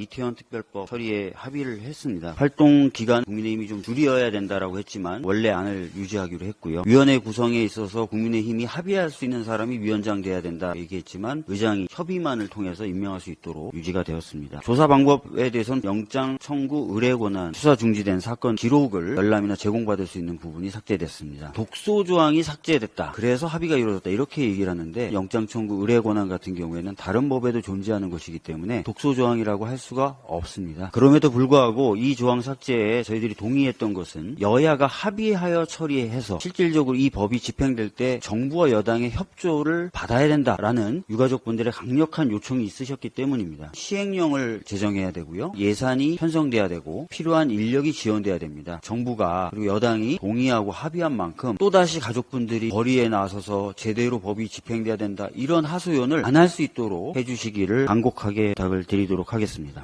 이태원 특별법 처리에 합의를 했습니다. 활동 기간 국민의힘이 좀 줄여야 된다라고 했지만 원래 안을 유지하기로 했고요. 위원회 구성에 있어서 국민의힘이 합의할 수 있는 사람이 위원장 돼야 된다 얘기했지만 의장이 협의만을 통해서 임명할 수 있도록 유지가 되었습니다. 조사 방법에 대해서는 영장 청구 의뢰 권한 수사 중지된 사건 기록을 열람이나 제공받을 수 있는 부분이 삭제됐습니다. 독소 조항이 삭제됐다. 그래서 합의가 이루어졌다. 이렇게 얘기를 하는데 영장 청구 의뢰 권한 같은 경우에는 다른 법에도 존재하는 것이기 때문에 독소 조항이라고 할수 가 없습니다. 그럼에도 불구하고 이 조항 삭제에 저희들이 동의했던 것은 여야가 합의하여 처리해서 실질적으로 이 법이 집행될 때 정부와 여당의 협조를 받아야 된다라는 유가족분들의 강력한 요청이 있으셨기 때문입니다. 시행령을 제정해야 되고요. 예산이 편성돼야 되고 필요한 인력이 지원돼야 됩니다. 정부가 그리고 여당이 동의하고 합의한 만큼 또다시 가족분들이 거리에 나서서 제대로 법이 집행돼야 된다 이런 하소연을 안 할 수 있도록 해주시기를 간곡하게 부탁을 드리도록 하겠습니다.